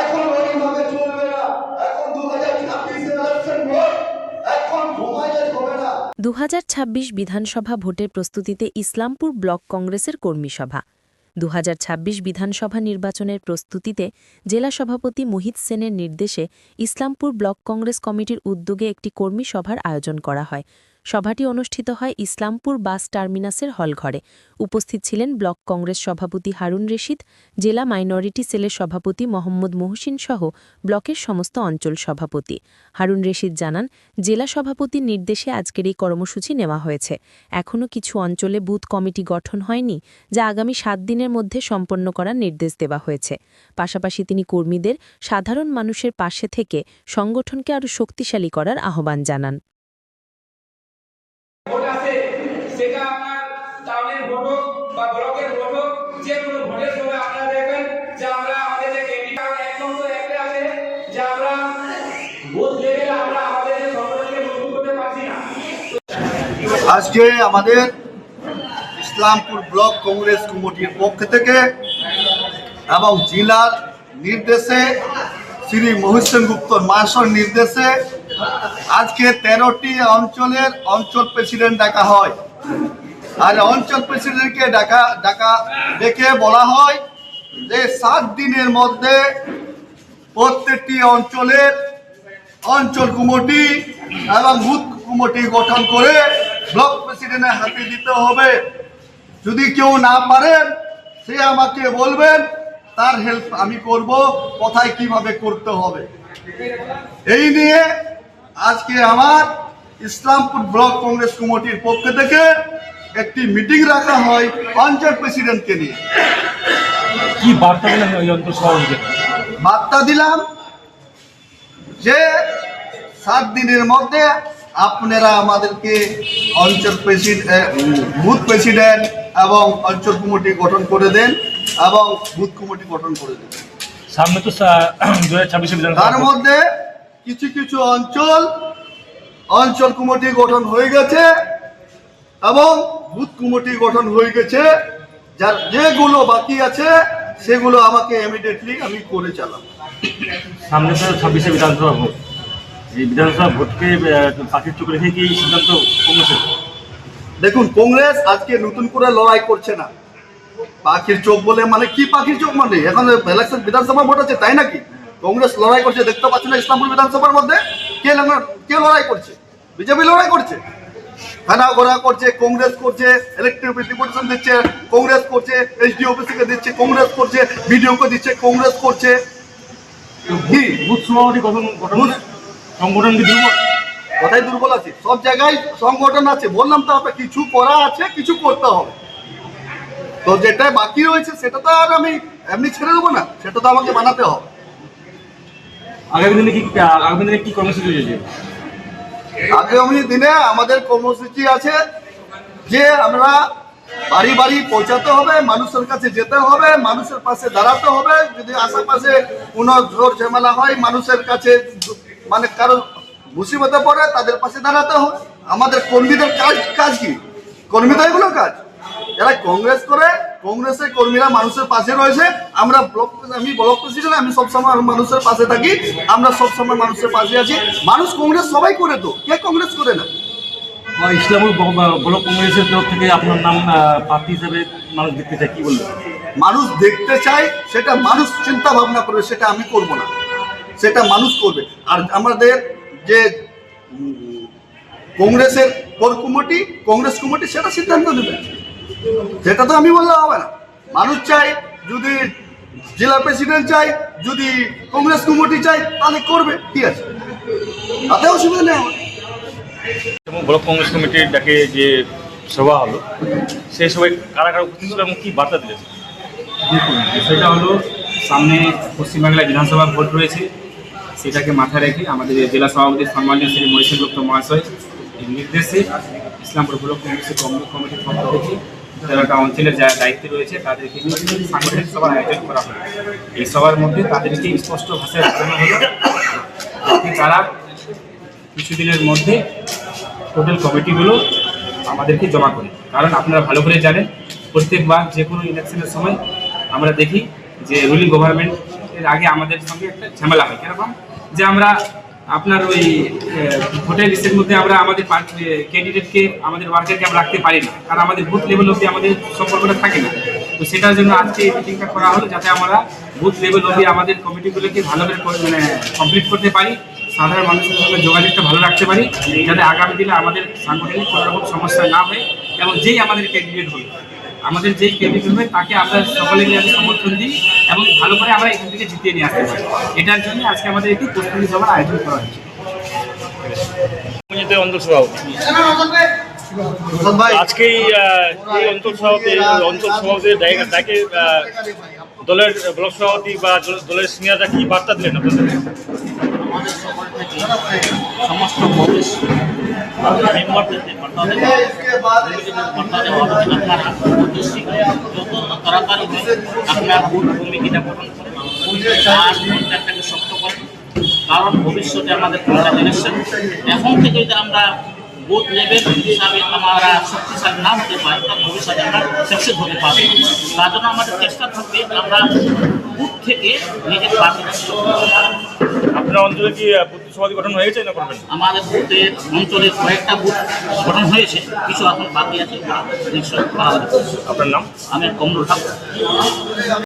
এখন চলবে না। এখন দু হাজার ছাব্বিশ ইলেকশন ভোট। বিধানসভা ভোটের প্রস্তুতিতে ইসলামপুর ব্লক কংগ্রেসের কর্মী সভা। দু হাজার ছাব্বিশ বিধানসভা নির্বাচনের প্রস্তুতিতে জেলা সভাপতি মোহিত সেনের নির্দেশে ইসলামপুর ব্লক কংগ্রেস কমিটির উদ্যোগে একটি কর্মী সভার আয়োজন করা হয়। সভাটি অনুষ্ঠিত হয় ইসলামপুর বাস টার্মিনাসের হলঘরে। উপস্থিত ছিলেন ব্লক কংগ্রেস সভাপতি হারুন রশিদ, জেলা মাইনরিটি সেলের সভাপতি মোহাম্মদ মহসিন সহ ব্লকের সমস্ত অঞ্চল সভাপতি। হারুন রশিদ জানান, জেলা সভাপতির নির্দেশে আজকের এই কর্মসূচি নেওয়া হয়েছে। এখনও কিছু অঞ্চলে বুথ কমিটি গঠন হয়নি, যা আগামী সাত দিনের মধ্যে সম্পন্ন করার নির্দেশ দেওয়া হয়েছে। পাশাপাশি তিনি কর্মীদের সাধারণ মানুষের পাশে থেকে সংগঠনকে আরও শক্তিশালী করার আহ্বান জানান। আজকে আমাদের ইসলামপুর ব্লক কংগ্রেস কমিটির পক্ষ থেকে এবং জেলার নির্দেশে শ্রী মহিষেন গুপ্তর মাসর নির্দেশে আজকে তেরোটি অঞ্চলের অঞ্চল প্রেসিডেন্ট ডাকা হয়। আর অঞ্চল প্রেসিডেন্টকে ডাকা ডাকা, ডেকে বলা হয় যে সাত দিনের মধ্যে প্রত্যেকটি অঞ্চলের অঞ্চল কমিটি এবং বুথ কমিটি গঠন করে ব্লক প্রেসিডেন্টের হাতে দিতে হবে। যদি কেউ না পারেন সে আমাকে বলবেন তার হেল্প আমি করব কোথায় কীভাবে করতে হবে। এই নিয়ে আজকে আমার ইসলামপুর ব্লক কংগ্রেস কমিটির পক্ষ থেকে একটি মিটিং রাখা হয় অঞ্চল প্রেসিডেন্টকে নিয়ে। কি বার্তা সভাপতিকে? বার্তা দিলাম যে সাত দিনের মধ্যে আপনারা আমাদেরকে অঞ্চল প্রেসিডেন্ট বুথ প্রেসিডেন্ট এবং অঞ্চল কমিটি গঠন করে দেন এবং বুথ কমিটি গঠন করে দেন। সামনে তো তার মধ্যে কিছু কিছু অঞ্চল অঞ্চল কমিটি গঠন হয়ে গেছে এবং বুথ কমিটি গঠন হয়ে গেছে। যার যেগুলো বাকি আছে সেগুলো আমাকে ইমিডিয়েটলি আমি করে চালাম সামনে তো ছাব্বিশে বিধানসভা ভোট। এই বিধানসভা ভোটকে পাখির চোখ রেখে কি সিদ্ধান্ত কংগ্রেসের? দেখুন কংগ্রেস আজকে নতুন করে লড়াই করছে না। পাখির চোখ বলে মানে কি পাখির চোখ মানে? এখন ইলেকশন বিধানসভা ভোট আছে তাই নাকি? কংগ্রেস লড়াই করছে দেখতে পাচ্ছি না ইসলামপুর বিধানসভার মধ্যে কে কে লড়াই করছে? বিজেপি লড়াই করছে। ঘোরা করছে কংগ্রেস করছে ইলেকট্রিক ডিপুটেশন দিচ্ছে কংগ্রেস করছে এসডি অফিসকে দিচ্ছে কংগ্রেস করছে বিডিওকে দিচ্ছে কংগ্রেস করছে। কি বুথ সভাপতি গঠন সংগঠন কি দুর্বল? কোথায় দুর্বল আছে? সব জায়গায় সংগঠন আছে। বললাম তো আপনার কিছু করা আছে কিছু করতে হবে। তো যেটা বাকি রয়েছে সেটা তো আর আমি এমনি ছেড়ে দেবো না। সেটা তো আমাকে বানাতে হবে। আগামী দিনে কি আগামী দিনে কি কর্মসূচি রয়েছে? আগামী দিনে আমাদের কর্মসূচি আছে যে আমরা বাড়ি বাড়ি পৌঁছাতে হবে মানুষের কাছে যেতে হবে মানুষের পাশে দাঁড়াতে হবে। যদি আশেপাশে কোনো ঝোর ঝামেলা হয় মানুষের কাছে মানে কারও মুসিবতে পড়ে তাদের পাশে দাঁড়াতে হবে। আমাদের কর্মীদের কাজ কাজ কি? কর্মীদের এগুলো কাজ। যারা কংগ্রেস করে কংগ্রেসের কর্মীরা মানুষের পাশে রয়েছে আমরা ব্লক আমি ব্লক প্রেসিডেন্ট আমি সবসময় মানুষের পাশে থাকি আমরা সবসময় মানুষের পাশে আছি। মানুষ কংগ্রেস সবাই করে তো কে কংগ্রেস করে না? ইসলামপুর ব্লক কংগ্রেসের তরফ থেকে আপনার নাম প্রার্থী হিসেবে মানুষ দেখতে চায় কি বলবেন? মানুষ দেখতে চায় সেটা মানুষ চিন্তা ভাবনা করবে সেটা আমি করব না। সেটা মানুষ করবে। আর আমাদের যে কংগ্রেসের কোর কমিটি কংগ্রেস কমিটি সেটা সিদ্ধান্ত নেবে। সেটা তো আমি বললে হবে না। মানুষ চাই যদি জেলা প্রেসিডেন্ট চাই যদি কংগ্রেস কমিটি চাই তাহলে করবে ঠিক আছে। তাতে অসুবিধা নেই আমার। এবং ব্লক কংগ্রেস কমিটির ডাকে যে সভা হলো সেই সবাই কারা কারা উপস্থিত ছিল এবং কি বার্তা দিলেন? দেখুন বিষয়টা হলো সামনে পশ্চিমবাংলায় বিধানসভা ভোট রয়েছে। সেটাকে মাথায় রেখে আমাদের জেলা সভাপতি সম্মানীয় শ্রী মহিষেন গুপ্ত মহাশয় নির্দেশে ইসলামপুর ব্লক কংগ্রেসের কমিটি কমিটির পক্ষ থেকে তেরোটা অঞ্চলের যা দায়িত্ব রয়েছে, তাদেরকে সাংগঠনিক সভার আয়োজন করা হয়। এই সভার মধ্যে তাদেরকে স্পষ্ট ভাষায় জানানো হলো তারা কিছুদিনের মধ্যে টোটাল কমিটিগুলো আমাদেরকে জমা করে কারণ আপনারা ভালো করে জানেন, প্রত্যেকবার যে কোনো ইলেকশনের সময় আমরা দেখি যে রুলিং গভর্নমেন্টের এর আগে আমাদের সঙ্গে একটা ঝামেলা হয়। কীরকম? যে আমরা আপনার ওই ভোটার লিস্টের মধ্যে আমরা আমাদের ক্যান্ডিডেটকে আমাদের ওয়ার্কারকে আমরা রাখতে পারি না। কারণ আমাদের বুথ লেভেল অব্দি আমাদের সম্পর্কটা থাকে না। তো সেটার জন্য আজকে এই মিটিংটা করা হলো যাতে আমরা বুথ লেভেল অবধি আমাদের কমিটিগুলোকে ভালো করে মানে কমপ্লিট করতে পারি, সাধারণ মানুষের সঙ্গে যোগাযোগটা ভালো রাখতে পারি, যাতে আগামী দিনে আমাদের সাংগঠনিক কোনো রকম সমস্যা না হয় এবং যেই আমাদের ক্যান্ডিডেট হবে আমাদের যেই ক্যান্ডিডেট হবে তাকে আমরা সকলে মিলে আমি সমর্থন দিই এবং ভালো করে আমরা এখান থেকে জিতিয়ে নিয়ে আসতে পারি। এটার জন্য আজকে আমাদের একটি প্রস্তুতি সভার আয়োজন করা হয়েছে। অঞ্চল সভাপতি আজকেই এই অঞ্চল সভাপতি অঞ্চল সভাপতির ডাকে দলের ব্লক সভাপতি বা দলের সিনিয়ররা কি বার্তা দিলেন আপনাদের? সমস্ত গঠন কারণ ভবিষ্যতে আমাদের পঞ্চায়েত ইলেকশন এখন থেকে যদি আমরা বুথ লেভেল হিসাবে আমরা শক্তিশালী না হতে পারি তাহলে ভবিষ্যতে আমরা সাকসেস হতে পারব। তার জন্য আমাদের চেষ্টা থাকবে আমরা বুথ থেকে নিজের পার্টিকে আপনার অঞ্চলে কি আহ, সমাধি গঠন হয়ে গেছে না করবেন? আমাদের বুথের অঞ্চলে কয়েকটা বুথ গঠন হয়েছে। কিছু এখন বাকি আছে আপনার নাম? আমি কমরুল ঠাকুর।